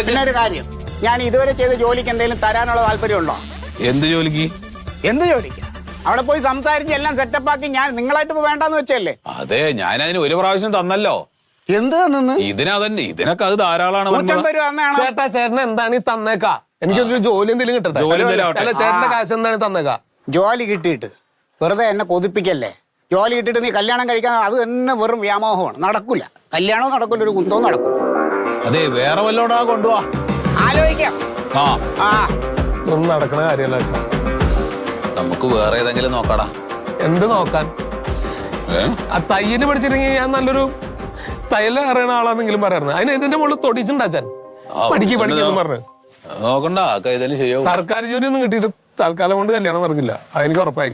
പിന്നെ- ഒരു കാര്യം ഞാൻ ഇതുവരെ ചെയ്ത ജോലിക്ക് എന്തെങ്കിലും തരാനുള്ള താല്പര്യമുണ്ടോ? എന്ത് ജോലിക്ക്? എന്ത് ജോലിക്ക്? അവിടെ പോയി സംസാരിച്ച് എല്ലാം സെറ്റപ്പ് ആക്കി ഞാൻ നിങ്ങളായിട്ട് വേണ്ടെന്ന് വെച്ചല്ലേ അതെ ഞാൻ അതിന് ഒരു പ്രാവശ്യം തന്നല്ലോ. എന്ത് തന്നെ ഇതിനതന്നെ ഇതിനൊക്കെ അത് ധാരാളമാണ് ചേട്ടാ ചേട്ടൻ എന്താണ് ഈ തന്നേക്കാ? എനിക്കൊരു ജോലി എന്തെങ്കിലും കിട്ടട്ടെ? ജോലി അല്ല ചേട്ടന്റെ കാശ് എന്താണ് തന്നേക്കാ? ജോലി കിട്ടിയിട്ട് വെറുതെ എന്നെ കൊതിപ്പിക്കല്ലേ? ജോലി കിട്ടിയിട്ട് നീ കല്യാണം കഴിക്കാൻ അത് തന്നെ വെറും വ്യാമോഹമാണ്. നടക്കില്ല കല്യാണവും നടക്കില്ല ഒരു കുന്തവും നടക്കും അതെ വേറെ വല്ലോടാ കൊണ്ടുപോവാ ആലോചിക്കാം. ആ. ആ. ഒന്നും നടക്കണ കാര്യമല്ല അച്ഛാ. നമുക്ക് വേറെ ഏതെങ്കിലും നോക്കാടാ. എന്ത് നോക്കാൻ? ഏ? ആ തയ്യൽ പഠിച്ചിരുന്നെങ്കിൽ ഞാൻ നല്ലൊരു തയ്യൽ അറിയണ ആളാണെന്നെങ്കിലും പറയാറുണ്ട് അതിന് ഇതിന്റെ മുകളിൽ തൊടിച്ചിട്ടുണ്ടാച്ചാൻ ആ, പഠിക്ക് പഠിക്കുന്നു പറഞ്ഞു. നോക്കണ്ട. കൈതൽ ശരിയാവും. സർക്കാർ ജോലി ഒന്നും കിട്ടിയിട്ട് തൽക്കാലം കൊണ്ട് കല്യാണം നടക്കില്ല. അതെനിക്ക് ഉറപ്പായി.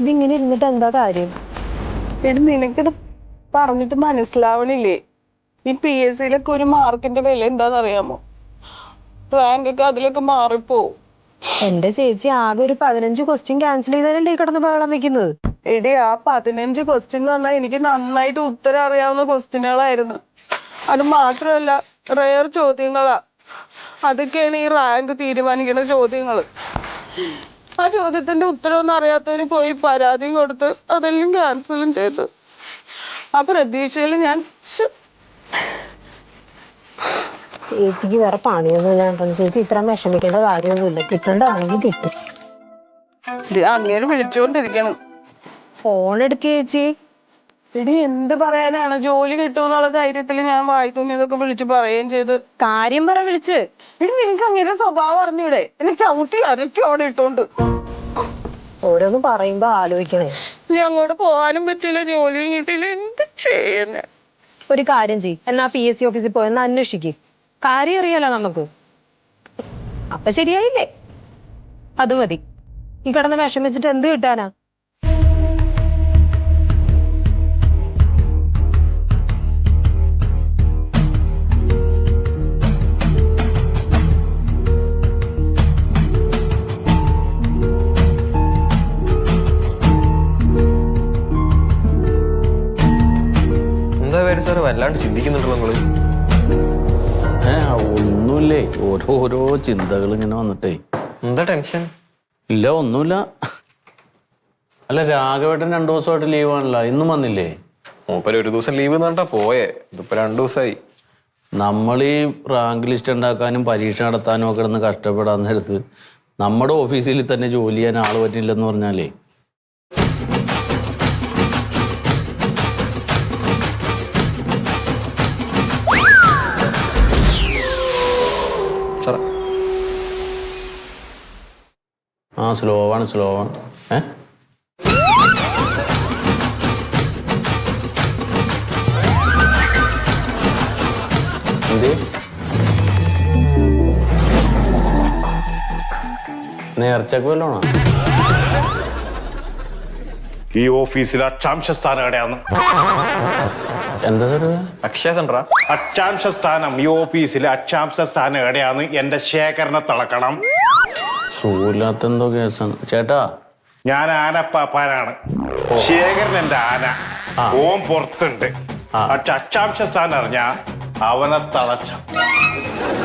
ഇതിങ്ങനെ ഇരുന്നിട്ട് എന്താ കാര്യം? എടി നിനക്കിത് പറഞ്ഞിട്ട് മനസ്സിലാവണില്ലേ? ഈ പി എസ് സിയിലൊക്കെ ഒരു മാർക്കിന്റെ വില എന്താണെന്നറിയാമോ? റാങ്ക് ഒക്കെ അതിലൊക്കെ മാറിപ്പോവും. എന്റെ ചേച്ചി ആകെ ഒരു പതിനഞ്ച് ക്വസ്റ്റ്യൻ ക്യാൻസൽ ചെയ്താലല്ലേ കിടന്ന് ബഹളം വെക്കുന്നത്? എടി ആ പതിനഞ്ച് ക്വസ്റ്റ്യൻ എന്ന് പറഞ്ഞാൽ എനിക്ക് നന്നായിട്ട് ഉത്തരം അറിയാവുന്ന ക്വസ്റ്റ്യനുകളായിരുന്നു അത് മാത്രമല്ല റെയർ ചോദ്യങ്ങളാ. അതൊക്കെയാണ് ഈ റാങ്ക് തീരുമാനിക്കുന്ന ചോദ്യങ്ങൾ ആ ചോദ്യത്തിന്റെ ഉത്തരവൊന്നും അറിയാത്തവര് പോയി പരാതി കൊടുത്ത് അതെല്ലാം ക്യാൻസലും ചെയ്തു. ആ പ്രതീക്ഷയിൽ ഞാൻ ചേച്ചിക്ക് വേറെ പണിയൊന്നും ഇല്ലാണ്ട് ചേച്ചി ഇത്ര വിഷമിക്കേണ്ട കാര്യമൊന്നുമില്ല. കിട്ടണ്ടാണെങ്കിൽ കിട്ടും. അങ്ങേര് വിളിച്ചുകൊണ്ടിരിക്കണം ഫോൺ എടുക്കുക ചേച്ചി. എടി എന്ത് പറയാനാണ്? ജോലി കിട്ടുമെന്നുള്ള ധൈര്യത്തിൽ ഞാൻ വായി തോന്നിയതൊക്കെ വിളിച്ച് പറയുകയും ചെയ്ത്. കാര്യം പറ വിളിച്ച്. എടി നിനക്ക് അങ്ങനെ സ്വഭാവം അറിഞ്ഞൂടെ? എന്നെ ചവിട്ടി അരക്കി അവിടെ ഇട്ടോണ്ട്. ഓരോന്ന് പറയുമ്പോ ആലോചിക്കണേ. നീ അങ്ങോട്ട് പോകാനും പറ്റില്ല ജോലിയും കിട്ടിയില്ല. എന്ത് ചെയ്യുന്നേ ഒരു കാര്യം ചെയ് എന്നാ പി എസ് സി ഓഫീസിൽ പോയെന്ന് അന്വേഷിക്ക്. കാര്യം അറിയാലോ നമുക്ക്. അപ്പൊ ശരിയായില്ലേ? അത് മതി. ഈ കിടന്ന് വിഷം വെച്ചിട്ട് എന്ത് കിട്ടാനാ? സാറ് വല്ലാണ്ട് ചിന്തിക്കുന്നുണ്ടല്ലോ നിങ്ങൾ. ഏ ഒന്നുമില്ലേ? ഓരോരോ ചിന്തകൾ ഇങ്ങനെ വന്നിട്ടേ. എന്താ ടെൻഷൻ? ഇല്ല ഒന്നുമില്ല. അല്ല രാഘവേട്ടൻ രണ്ടു ദിവസമായിട്ട് ലീവ് ആണല്ലോ. ഇന്നും വന്നില്ലേ? മൂപ്പര് ഒരു ദിവസം ലീവ് എന്നാട്ടാ പോയേ. ഇതിപ്പോ രണ്ടു ദിവസമായി നമ്മൾ ഈ റാങ്ക് ലിസ്റ്റ് ഉണ്ടാക്കാനും പരീക്ഷ നടത്താനും ഒക്കെ കിടന്ന് കഷ്ടപ്പെടാൻ നേരത്ത് നമ്മുടെ ഓഫീസിൽ തന്നെ ജോലി ചെയ്യാൻ ആൾ പറ്റില്ലെന്ന് പറഞ്ഞാലേ. ആ സ്ലോ ആണ് സ്ലോ ആണ്. ഏ? നേർച്ചക്ക് വല്ലോണോ? ഈ ഓഫീസിലെ അക്ഷാംശ സ്ഥാനം എവിടെയാണ് എന്താ സാറ് അക്ഷയ സെന്ററാ? അക്ഷാംശ സ്ഥാനം ഈ ഓഫീസിലെ അക്ഷാംശ സ്ഥാനം എവിടെയാണ് എന്റെ ശേഖരനെ തിളക്കണം സൂല്ലാത്ത എന്തോ കേസാണ്. ചേട്ടാ. ഞാൻ ആനപ്പാപ്പാനാണ്. ശേഖരൻ എന്റെ ആന. ഓം പുറത്തുണ്ട്. പക്ഷെ അക്ഷാംശ സ്ഥാനം അറിഞ്ഞ അവനെ തളച്ച.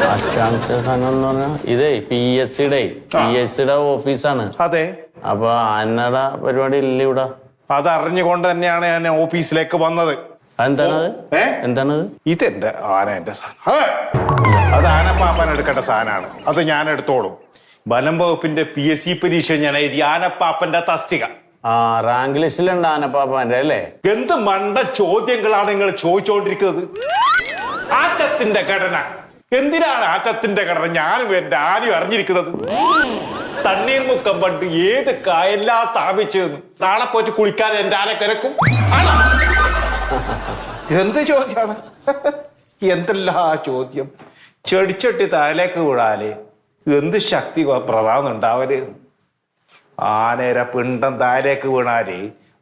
അക്ഷാംശ സ്ഥാനം എന്ന് പറഞ്ഞാൽ ഇതേ പി എസ് സിയുടെ പി എസ് സിയുടെ ഓഫീസാണ്. അതെ. അപ്പൊ ആനയുടെ പരിപാടി ഇല്ല ഇവിടെ. അതറിഞ്ഞുകൊണ്ട് തന്നെയാണ് ഞാൻ ഓഫീസിലേക്ക് വന്നത്. എന്താണത്? എന്താണത് ഇതെന്റെ ആന എന്റെ സാധനം. അതെ. അത് ആനപ്പാപ്പാൻ എടുക്കേണ്ട സാധനമാണ്. അത് ഞാൻ എടുത്തോളും. വനം വകുപ്പിന്റെ പി എസ് സി പരീക്ഷ ഞാൻ എഴുതി. ആനപ്പാപ്പന്റെ തസ്തിക. ആ റാങ്ക് ലിസ്റ്റിലുണ്ട് ആനപ്പാപ്പാന്റെ അല്ലേ? എന്ത് മണ്ട ചോദ്യങ്ങളാണ് നിങ്ങൾ ചോദിച്ചുകൊണ്ടിരിക്കുന്നത് ആറ്റത്തിന്റെ ഘടന. എന്തിനാണ് ആറ്റത്തിന്റെ ഘടന? ഞാനും എന്റെ ആരും അറിഞ്ഞിരിക്കുന്നത്. തണ്ണീർമുക്കം പണ്ട് ഏത് കായെല്ലാം സ്ഥാപിച്ചതെന്ന്. നാളെ പോയിട്ട് കുളിക്കാൻ എന്റെ ആന കിടക്കും ആണോ? എന്ത് ചോദ്യമാണ്? എന്തെല്ലാ ചോദ്യം? ചെടിച്ചട്ടി താലേക്ക് വീഴാൽ എന്ത് ശക്തി പ്രധാനം ഉണ്ടാവൽ ആനേര പിണ്ടം താഴേക്ക് വീണാൽ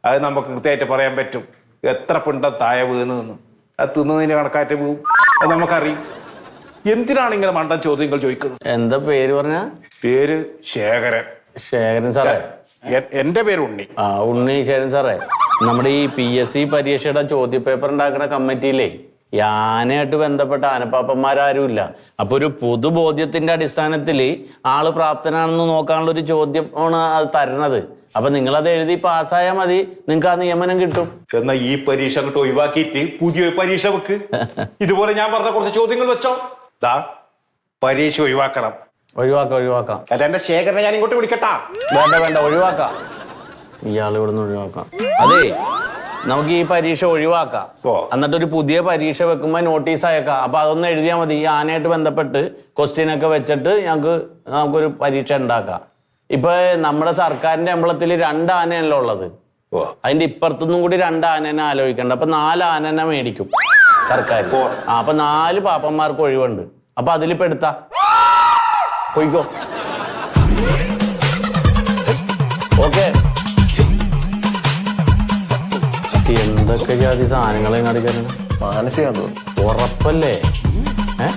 അത് നമുക്ക് കൃത്യമായിട്ട് പറയാൻ പറ്റും. എത്ര പിണ്ടം താഴെ വീണു എന്ന്. അത് തിന്നതിന് കണക്കാറ്റ് പോവും അത് നമുക്കറിയും. എന്തിനാണ് ഇങ്ങനെ മണ്ടൻ ചോദ്യങ്ങൾ ചോദിക്കുന്നത്? എന്താ പേര് പറഞ്ഞ? പേര് ശേഖരൻ. ശേഖരൻ സാറേ. എന്റെ പേര് ഉണ്ണി. ആ ഉണ്ണി ശേഖരൻ സാറേ. നമ്മുടെ ഈ പി എസ് സി പരീക്ഷയുടെ ചോദ്യപേപ്പർ ഉണ്ടാക്കുന്ന കമ്മിറ്റിയിലേ ഈ ആനയായിട്ട് ബന്ധപ്പെട്ട ആനപ്പാപ്പന്മാരാരും അപ്പോൾ അപ്പൊ ഒരു പൊതുബോധ്യത്തിന്റെ അടിസ്ഥാനത്തിൽ ആൾ പ്രാപ്തനാണെന്ന് നോക്കാനുള്ള ഒരു ചോദ്യമാണ് അത് തരണത്. അപ്പൊ അത് എഴുതി പാസ്സായാൽ മതി. നിങ്ങൾക്ക് ആ നിയമനം കിട്ടും. എന്നാ ഈ പരീക്ഷ അങ്ങോട്ട് ഒഴിവാക്കിയിട്ട് പുതിയ പരീക്ഷ വെക്ക്. ഇതുപോലെ ഞാൻ പറഞ്ഞ കുറച്ച് ചോദ്യങ്ങൾ വെച്ചോ. ദാ പരീക്ഷ ഒഴിവാക്കണം. ഒഴിവാക്കാം ഒഴിവാക്കാം. അല്ല എന്റെ ശേഖരനെ ഞാൻ ഇങ്ങോട്ട് വിളിക്കട്ടാ. വേണ്ട വേണ്ട ഒഴിവാക്കാം. ഇയാൾ ഇവിടുന്ന് ഒഴിവാക്കാം. അതെ നമുക്ക് ഈ പരീക്ഷ ഒഴിവാക്കാം. എന്നിട്ട് ഒരു പുതിയ പരീക്ഷ വെക്കുമ്പോ നോട്ടീസ് അയക്കാം. അപ്പൊ അതൊന്ന് എഴുതിയാൽ മതി. ഈ ആനയായിട്ട് ബന്ധപ്പെട്ട് ക്വസ്റ്റ്യൻ ഒക്കെ വെച്ചിട്ട് ഞങ്ങൾക്ക് നമുക്കൊരു പരീക്ഷ ഉണ്ടാക്കാം. ഇപ്പൊ നമ്മുടെ സർക്കാരിന്റെ അമ്പലത്തിൽ രണ്ട് ആനയല്ലോ ഉള്ളത്? അതിന്റെ ഇപ്പുറത്തുനിന്നും കൂടി രണ്ട് ആനനെ ആലോചിക്കണ്ട. അപ്പൊ നാല് ആനനെ മേടിക്കും സർക്കാർ. ആ അപ്പൊ നാല് പാപ്പന്മാർക്ക് ഒഴിവുണ്ട്. അപ്പൊ അതിലിപ്പോ എടുത്താ. പോയിക്കോ. ഓക്കെ. എന്തൊക്കെ ജാതി സാധനങ്ങളെ കാണിക്കാനാണ് മാനസികം തോന്നുന്നു ഉറപ്പല്ലേ? ഏ?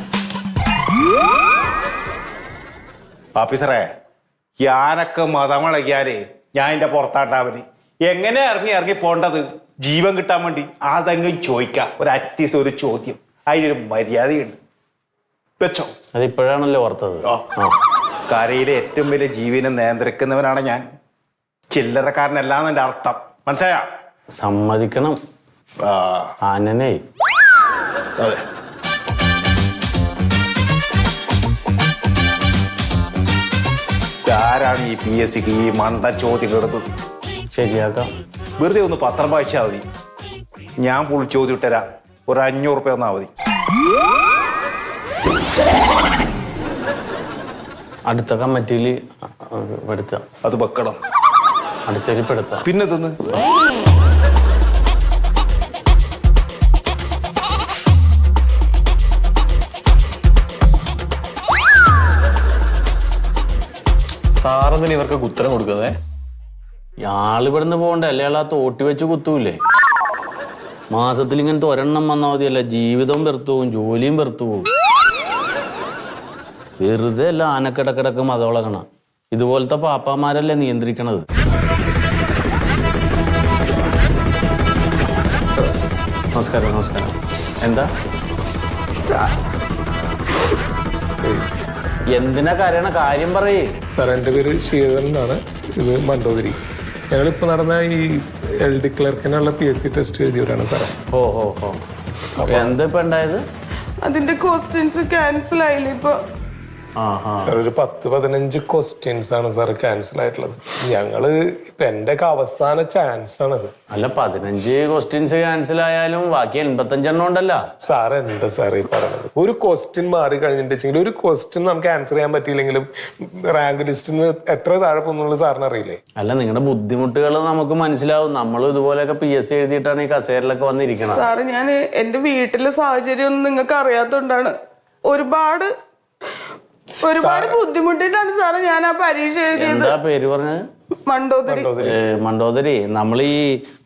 ഓഫീസറെ ഞാനൊക്കെ വളയ്ക്കാനേ ഞാൻ എന്റെ പുറത്താട്ടാവന്. എങ്ങനെ ഇറങ്ങി ഇറങ്ങി പോണ്ടത്? ജീവൻ കിട്ടാൻ വേണ്ടി അതങ്ങ് ചോദിക്കാം. ഒരു അറ്റ്ലീസ്റ്റ് ഒരു ചോദ്യം. അതിനൊരു മര്യാദയുണ്ട്. വെച്ചോ. അതിപ്പോഴാണല്ലോ ഓർത്തത്. കരയിലെ ഏറ്റവും വലിയ ജീവിനെ നിയന്ത്രിക്കുന്നവനാണ് ഞാൻ. ചില്ലറക്കാരനല്ലാന്ന് എന്റെ അർത്ഥം. മനസ്സിലായ? സമ്മതിക്കണം. ആനനെ. അതെ. ആരാണ് ഈ പി എസ് സിക്ക് ഈ മണ്ട ചോദ്യം എടുത്തത് ശരിയാക്കാം. വെറുതെ ഒന്ന് പത്രം വായിച്ചാൽ മതി. ഞാൻ ഫുൾ ചോദ്യം ഇട്ടരാ. ഒരു അഞ്ഞൂറ് റുപ്യ തന്നാ മതി. അടുത്ത കമ്മിറ്റിയിൽ പെടുത്താം അത് വെക്കണം. അടുത്തതിൽ പെടുത്താം പിന്നെ തിന്ന് സാറെന്തിന് ഇവർക്ക് ഉത്തരം കൊടുക്കുന്നേ? ആളിവിടുന്ന് പോകണ്ട? അല്ലേ ആ തോട്ടി വെച്ച് കുത്തൂലേ? മാസത്തിൽ ഇങ്ങനത്തെ ഒരെണ്ണം വന്നാൽ മതിയല്ല? ജീവിതം വെറുത്തു പോകും ജോലിയും വെറുത്തു പോകും വെറുതെ അല്ല ആനക്കിടക്കിടക്ക് മതവളകണ ഇതുപോലത്തെ പാപ്പാമാരല്ലേ നിയന്ത്രിക്കണത്? നമസ്കാരം നമസ്കാരം. എന്താ? എന്തിനാ കാര്യണ? കാര്യം പറയേ. സാർ എന്റെ പേര് ശ്രീധരൻ എന്നാണ്. ഇത് മണ്ടോതിരി. ഞങ്ങളിപ്പോൾ നടന്ന ഈ എൽ ഡി ക്ലർക്കിനുള്ള പി എസ് സി ടെസ്റ്റ് എഴുതിയവരാണ് സാർ ഓ ഓ ഓ എന്താ ഇപ്പൊ ഉണ്ടായത്? അതിന്റെ ക്വസ്റ്റ്യൻസ് ക്യാൻസൽ ആയില്ലേ ഇപ്പൊ? സാർ ഒരു പത്ത് പതിനഞ്ച് ക്വസ്റ്റ്യൻസ് ആണ് സാർ ക്യാൻസൽ ആയിട്ടുള്ളത്. ഞങ്ങൾ ഇപ്പൊ എന്റെ ഒക്കെ അവസാന ചാൻസ് ആണത്. അല്ല പതിനഞ്ച് ക്വസ്റ്റ്യൻസ് ക്യാൻസൽ ആയാലും ബാക്കി എൺപത്തഞ്ചെണ്ണം ഉണ്ടല്ലോ. സാർ എന്താ സാർ ഈ പറഞ്ഞത് ഒരു ക്വസ്റ്റ്യൻ മാറി കഴിഞ്ഞിട്ടുണ്ടെങ്കിൽ ഒരു ക്വസ്റ്റ്യൻ നമുക്ക് ആൻസർ ചെയ്യാൻ പറ്റിയില്ലെങ്കിലും റാങ്ക് ലിസ്റ്റിൽ നിന്ന് എത്ര താഴെ പോകുന്നുള്ളത് സാറിന് അറിയില്ലേ? അല്ല നിങ്ങളുടെ ബുദ്ധിമുട്ടുകൾ നമുക്ക് മനസ്സിലാവും. നമ്മൾ ഇതുപോലെയൊക്കെ പി എസ് സി എഴുതിയിട്ടാണ് ഈ കസേരയിലൊക്കെ വന്നിരിക്കണം സാറ് ഞാൻ എന്റെ വീട്ടിലെ സാഹചര്യം ഒന്നും നിങ്ങൾക്ക് അറിയാത്തതുകൊണ്ടാണ് ഒരുപാട് ഒരുപാട് ബുദ്ധിമുട്ടിട്ടാണ് സാറേ ഞാൻ ആ പരീക്ഷ എഴുതിയത്. എന്താ പേര് പറഞ്ഞത്? മണ്ടോദരി നമ്മൾ ഈ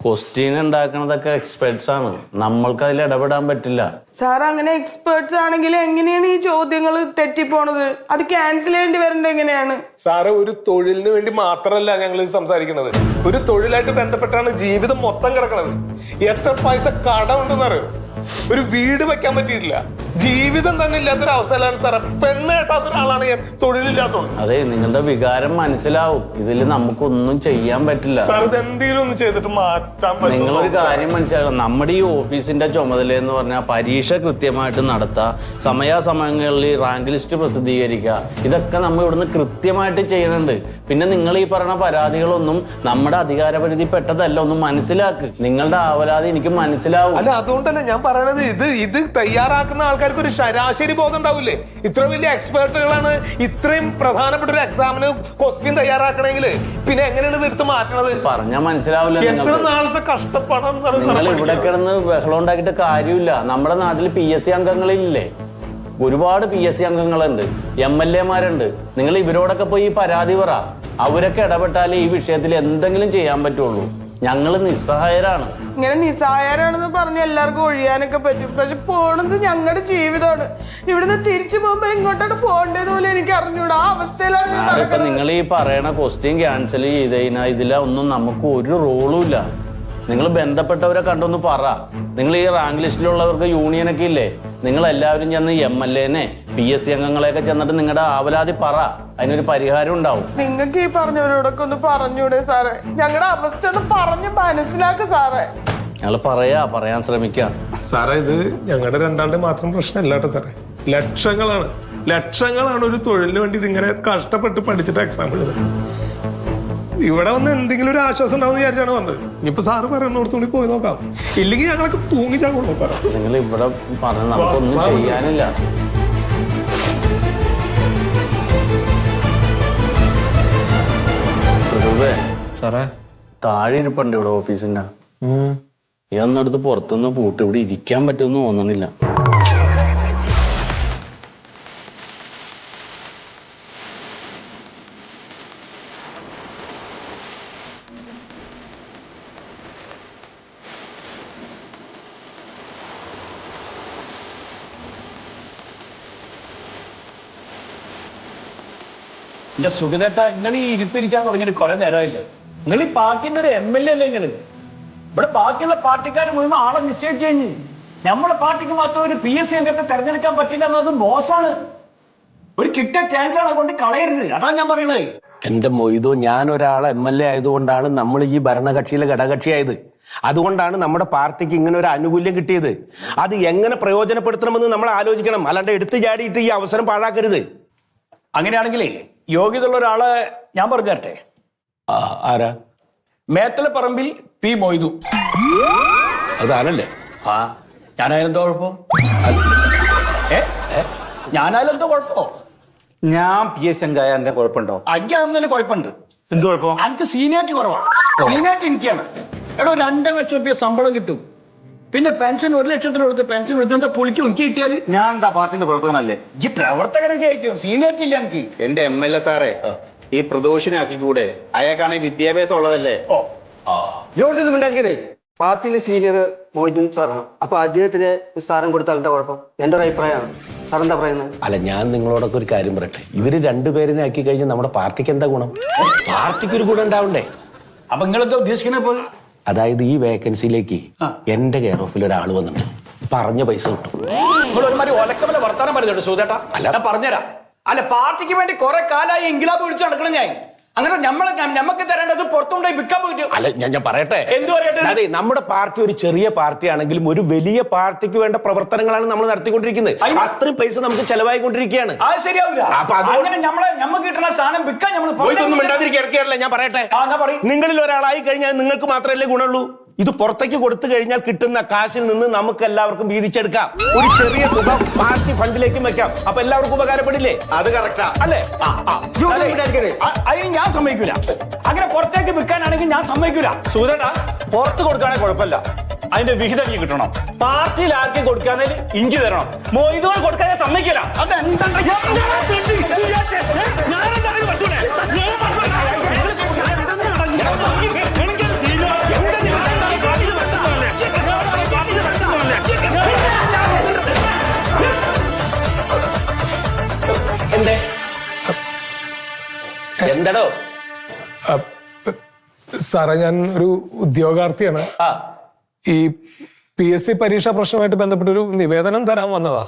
ക്വസ്റ്റ്യൻ ഉണ്ടാക്കണതൊക്കെ എക്സ്പെർട്സ് ആണ്. നമ്മൾക്ക് അതിൽ ഇടപെടാൻ പറ്റില്ല. സാർ അങ്ങനെ എക്സ്പേർട്സ് ആണെങ്കിൽ എങ്ങനെയാണ് ഈ ചോദ്യങ്ങൾ തെറ്റിപ്പോണത്? അത് ക്യാൻസൽ ചെയ്യേണ്ടി വരേണ്ടത് എങ്ങനെയാണ്? സാറ് ഒരു തൊഴിലിന് വേണ്ടി മാത്രമല്ല ഞങ്ങൾ ഇത് സംസാരിക്കുന്നത് ഒരു തൊഴിലായിട്ട് ബന്ധപ്പെട്ടാണ് ജീവിതം മൊത്തം കിടക്കുന്നത് എത്ര പൈസ കടമുണ്ടെന്ന് അറിയോ ഒരു വീട് വെക്കാൻ പറ്റിയിട്ടില്ല. ജീവിതം തന്നെ ഇല്ലാത്തൊരവസ്ഥയിലാണ് സാറേ. പെണ്ണ് കേട്ടാത്ത ഒരാളാണ് ഞാൻ തൊഴിലില്ലാത്തത്. അതെ നിങ്ങളുടെ വികാരം മനസ്സിലാവും. ഇതിൽ നമുക്കൊന്നും ചെയ്യാൻ പറ്റില്ല. സാർ ഇത് എന്തെങ്കിലും ഒന്ന് ചെയ്തിട്ട് മാറ്റാൻ പറ്റുമോ? നിങ്ങളൊരു കാര്യം മനസ്സിലാക്കണം. നമ്മുടെ ഈ ഓഫീസിന്റെ ചുമതല എന്ന് പറഞ്ഞാൽ പരീക്ഷ കൃത്യമായിട്ട് നടത്തുക സമയാസമയങ്ങളിൽ റാങ്ക് ലിസ്റ്റ് പ്രസിദ്ധീകരിക്കുക ഇതൊക്കെ നമ്മൾ ഇവിടുന്ന് കൃത്യമായിട്ട് ചെയ്യുന്നുണ്ട്. പിന്നെ നിങ്ങൾ ഈ പറയുന്ന പരാതികളൊന്നും നമ്മുടെ അധികാരപരിധി പെട്ടതല്ല ഒന്നും മനസ്സിലാക്ക്. നിങ്ങളുടെ ആവലാതി എനിക്ക് മനസ്സിലാവും. അല്ല അതുകൊണ്ടല്ലേ ഞാൻ പറയണത് ഇത് ഇത് തയ്യാറാക്കുന്ന ആൾക്കാർക്ക് ഒരു ശരാശരി ബോധം ഉണ്ടാവില്ലേ ഇത്ര വലിയ എക്സ്പേർട്ടുകളാണ് ഇത്രയും പ്രധാനപ്പെട്ട ഒരു എക്സാമിന് ക്വസ്റ്റ്യൻ തയ്യാറാക്കണമെങ്കിൽ പിന്നെ എങ്ങനെയാണ് ഇത് എടുത്ത് മാറ്റണത്? പറഞ്ഞാൽ മനസ്സിലാവില്ല എത്ര നാളത്തെ കഷ്ടപ്പാടാണ് നിങ്ങൾ ഇവിടെ കിടന്ന് ബഹളം ഉണ്ടാക്കിയിട്ട് കാര്യമില്ല. നമ്മുടെ നാട്ടിൽ പി എസ് സി അംഗങ്ങളില്ലേ? ഒരുപാട് പി എസ് സി അംഗങ്ങളുണ്ട്. എം എൽ എമാരുണ്ട് നിങ്ങൾ ഇവരോടൊക്കെ പോയി പരാതി പറ. അവരൊക്കെ ഇടപെട്ടാലേ ഈ വിഷയത്തിൽ എന്തെങ്കിലും ചെയ്യാൻ പറ്റുള്ളൂ. ഞങ്ങൾ നിസ്സഹായരാണ്. ഇങ്ങനെ നിസ്സഹായരാണെന്ന് പറഞ്ഞ് എല്ലാവർക്കും ഒഴിയാനൊക്കെ പറ്റും. പക്ഷെ പോണത് ഞങ്ങളുടെ ജീവിതമാണ് ഇവിടുന്ന് തിരിച്ചു പോകുമ്പോ എങ്ങോട്ടാണ് പോകേണ്ടത് പോലെ എനിക്ക് അറിഞ്ഞൂടാ. ആ അവസ്ഥയിലാണ് നിങ്ങൾ ഈ പറയണ ക്വസ്റ്റ്യൻ ക്യാൻസൽ ചെയ്ത് കഴിഞ്ഞാൽ ഇതിലൊന്നും നമുക്ക് ഒരു റോളും ഇല്ല. നിങ്ങൾ ബന്ധപ്പെട്ടവരെ കണ്ടൊന്ന് പറ. നിങ്ങൾ ഈ റാങ്ക് ലിസ്റ്റിലുള്ളവർക്ക് യൂണിയനൊക്കെ ഇല്ലേ? നിങ്ങൾ എല്ലാവരും ചെന്ന് എം എൽ എനെ പി എസ് സി അംഗങ്ങളെയൊക്കെ ചെന്നിട്ട് നിങ്ങളുടെ ആവലാതി പറ. അതിനൊരു പരിഹാരം ഉണ്ടാവും. നിങ്ങൾക്ക് ഈ പറഞ്ഞവരോടൊക്കെ ഒന്ന് പറഞ്ഞൂടെ സാറേ? ഞങ്ങളുടെ അവസ്ഥ ഒന്ന് പറഞ്ഞ് മനസ്സിലാക്ക സാറേ. ഞങ്ങൾ പറയാ പറയാൻ ശ്രമിക്കാം. സാറേ ഇത് ഞങ്ങളുടെ രണ്ടാളുടെ മാത്രം പ്രശ്നമല്ല കേട്ടോ സാറേ. ലക്ഷങ്ങളാണ്. ലക്ഷങ്ങളാണ് ഒരു തൊഴിലിന് വേണ്ടി ഇങ്ങനെ കഷ്ടപ്പെട്ട് പഠിച്ചിട്ട് എക്സാം എഴുതുന്നത് ഇവിടെ വന്ന് എന്തെങ്കിലും ഒരു ആശ്വാസം ഉണ്ടാവും വിചാരിച്ചാണ് വന്നത്. ഇനിയിപ്പോ സാറ് പറയുന്നിടത്തുകൂടി പോയി നോക്കാം. ഇല്ലെങ്കിൽ ഞങ്ങളൊക്കെ തൂങ്ങിച്ചാകൊള്ളൂ സാറേ. നിങ്ങൾ ഇവിടെ പറഞ്ഞു നമുക്കൊന്നും ചെയ്യാനില്ല. സാറേ. താഴെ ഇരിപ്പുണ്ട് ഇവിടെ ഓഫീസിന്റെ. ഈ ഒന്നെടുത്ത് പുറത്തുനിന്ന് പൂട്ട് ഇവിടെ ഇരിക്കാൻ പറ്റുമെന്ന് തോന്നുന്നില്ല എന്റെ ഇങ്ങനെ നിങ്ങൾ ഈ ഇരുത്തിരിക്കാൻ തുടങ്ങിയിട്ട് കുറെ നേരമായില്ലേ? നിങ്ങൾ ഈ പാർട്ടിന്റെ ഒരു എം എൽ എ അല്ലേ നിങ്ങൾ? ഇവിടെ ബാക്കിയുള്ള പാർട്ടിക്കാർ മുഴുവൻ ആളെ നിശ്ചയിച്ചു കഴിഞ്ഞ് നമ്മുടെ പാർട്ടിക്ക് മാത്രം ഒരു പി എസ് സി അംഗത്തെ തെരഞ്ഞെടുക്കാൻ പറ്റില്ല എന്നത് മോശമാണ്. ഒരു കിട്ടിയ ചാൻസ് ആണ് കൊണ്ട് കളയരുത്. അതാണ് ഞാൻ പറയണത്. എന്റെ മൊയ്തോ ഞാൻ ഒരാൾ എം എൽ എ ആയതുകൊണ്ടാണ് നമ്മൾ ഈ ഭരണകക്ഷിയിലെ ഘടകക്ഷിയായത് അതുകൊണ്ടാണ് നമ്മുടെ പാർട്ടിക്ക് ഇങ്ങനെ ഒരു ആനുകൂല്യം കിട്ടിയത്. അത് എങ്ങനെ പ്രയോജനപ്പെടുത്തണമെന്ന് നമ്മൾ ആലോചിക്കണം. അല്ലാണ്ട് എടുത്തു ചാടിയിട്ട് ഈ അവസരം പാഴാക്കരുത്. അങ്ങനെയാണെങ്കിലേ യോഗ്യതയുള്ള ഒരാളെ ഞാൻ പറഞ്ഞു തരട്ടെ ആരാ? മേത്തലപ്പറമ്പിൽ പി മൊയ്തു. അതാണല്ലേ ആ ഞാനായാലും എന്തോ കുഴപ്പം ഏ? ഞാനായാലെന്തോ ഞാനായാലും എന്തോ കുഴപ്പമോ ഞാൻ പി എസ് അംഗായ എന്താ കുഴപ്പമുണ്ടോ? അജ്ഞാന്നതിന് കുഴപ്പമുണ്ട്. എന്ത് കുഴപ്പം? എനിക്ക് സീനിയാരിറ്റി കുറവാ. സീനിയാരിറ്റി എനിക്കാണ്. എടോ രണ്ടര ലക്ഷം രൂപ ശമ്പളം കിട്ടും. പിന്നെ പെൻഷൻ ഒരു ലക്ഷത്തിന് കൊടുത്ത് പെൻഷൻ എടുത്തിട്ട് പുളിക്ക് എനിക്ക് കിട്ടിയാൽ ഞാൻ എന്താ പാർട്ടിന്റെ പ്രവർത്തകനല്ലേ? ഈ പ്രവർത്തകനൊക്കെ ആയിരിക്കും. സീനിയാരിറ്റി ഇല്ല എനിക്ക്. എന്റെ എം എൽ എ സാറേ ഈ പ്രദോഷിനാക്കി കൂടെ അയാൾക്കാണെങ്കിൽ വിദ്യാഭ്യാസം ഉള്ളതല്ലേ? ഓ. ജോർജ് ഉണ്ടാക്കിയതേ പാർട്ടിയിലെ സീനിയർ മോഹിതൻ സാറാണ്. അപ്പൊ അദ്ദേഹത്തിന് സ്ഥാനം കൊടുത്താൽ എന്താ കുഴപ്പം? എന്റെ ഒരു അഭിപ്രായമാണ്. സാർ എന്താ പറയുന്നത്? അല്ല ഞാൻ നിങ്ങളോടൊക്കെ ഒരു കാര്യം പറയട്ടെ. ഇവർ രണ്ടുപേരിനെ ആക്കി കഴിഞ്ഞാൽ നമ്മുടെ പാർട്ടിക്ക് എന്താ ഗുണം? പാർട്ടിക്ക് ഒരു ഗുണം ഉണ്ടാവണ്ടേ? അപ്പൊ നിങ്ങളെന്താ ഉദ്ദേശിക്കണേ ഇപ്പൊ? അതായത് ഈ വേക്കൻസിയിലേക്ക് എന്റെ കെയർ ഓഫിൽ ഒരാൾ വന്നിട്ടുണ്ട്. പറഞ്ഞ പൈസ കിട്ടും. നിങ്ങൾ ഒരുമാതിരി ഒലക്കമല വർത്താനം പറയുന്നുണ്ട് സൂതേട്ടാ അല്ല. ഞാൻ പറഞ്ഞുതരാം. അല്ല പാർട്ടിക്ക് വേണ്ടി കുറെ കാലമായി ഇൻകിലാബ് വിളിച്ചു നടക്കണം ഞാൻ. അങ്ങനെ നമ്മളെ ഞമ്മക്ക് തരേണ്ടത് പുറത്തുകൊണ്ടുപോയി വിൽക്കാൻ പോയിട്ട്? അല്ല ഞാൻ ഞാൻ പറയട്ടെ. എന്ത് പറയട്ടെ? അതെ നമ്മുടെ പാർട്ടി ഒരു ചെറിയ പാർട്ടി ആണെങ്കിലും ഒരു വലിയ പാർട്ടിക്ക് വേണ്ട പ്രവർത്തനങ്ങളാണ് നമ്മൾ നടത്തിക്കൊണ്ടിരിക്കുന്നത്. അത്രയും പൈസ നമുക്ക് ചെലവായിക്കൊണ്ടിരിക്കുകയാണ്. അത് ശരിയാവില്ല. അപ്പൊ അതുകൊണ്ട്- അങ്ങനെ നമ്മളെ നമുക്ക് കിട്ടുന്ന സാധനം വിൽക്കാൻ നമ്മൾ ഞാൻ പറയട്ടെ. ആ, എന്നാ പറയ്. നിങ്ങളിൽ ഒരാളായി കഴിഞ്ഞാൽ നിങ്ങൾക്ക് മാത്രമല്ലേ ഗുണമുള്ളൂ? ഇത് പുറത്തേക്ക് കൊടുത്തു കഴിഞ്ഞാൽ കിട്ടുന്ന കാശിൽ നിന്ന് നമുക്ക് എല്ലാവർക്കും വീതിച്ചെടുക്കാം. ഒരു ചെറിയ തുക പാർട്ടി ഫണ്ടിലേക്കും വെക്കാം. അപ്പൊ എല്ലാവർക്കും ഉപകാരപ്പെടില്ലേ? അത് കറക്റ്റാ. അല്ലേ? അതിന് ഞാൻ സമ്മതിക്കൂല. അങ്ങനെ പുറത്തേക്ക് വിൽക്കാനാണെങ്കിൽ ഞാൻ സമ്മതിക്കൂല. സുധേട്ടാ പുറത്ത് കൊടുക്കാനേ കുഴപ്പമില്ല. അതിന്റെ വിഹിതം എനിക്ക് കിട്ടണം. പാർട്ടിയിൽ ആർക്കും കൊടുക്കാന്നതിൽ ഇഞ്ചി തരണം. മൊയ്തോൻ കൊടുക്കാൻ ഞാൻ സമ്മതിക്കില്ല. എന്തേ എന്തടോ? സാറേ ഞാൻ ഒരു ഉദ്യോഗാർത്ഥിയാണ്. ഈ പി എസ് സി പരീക്ഷാ പ്രശ്നമായിട്ട് ബന്ധപ്പെട്ടൊരു നിവേദനം തരാൻ വന്നതാ.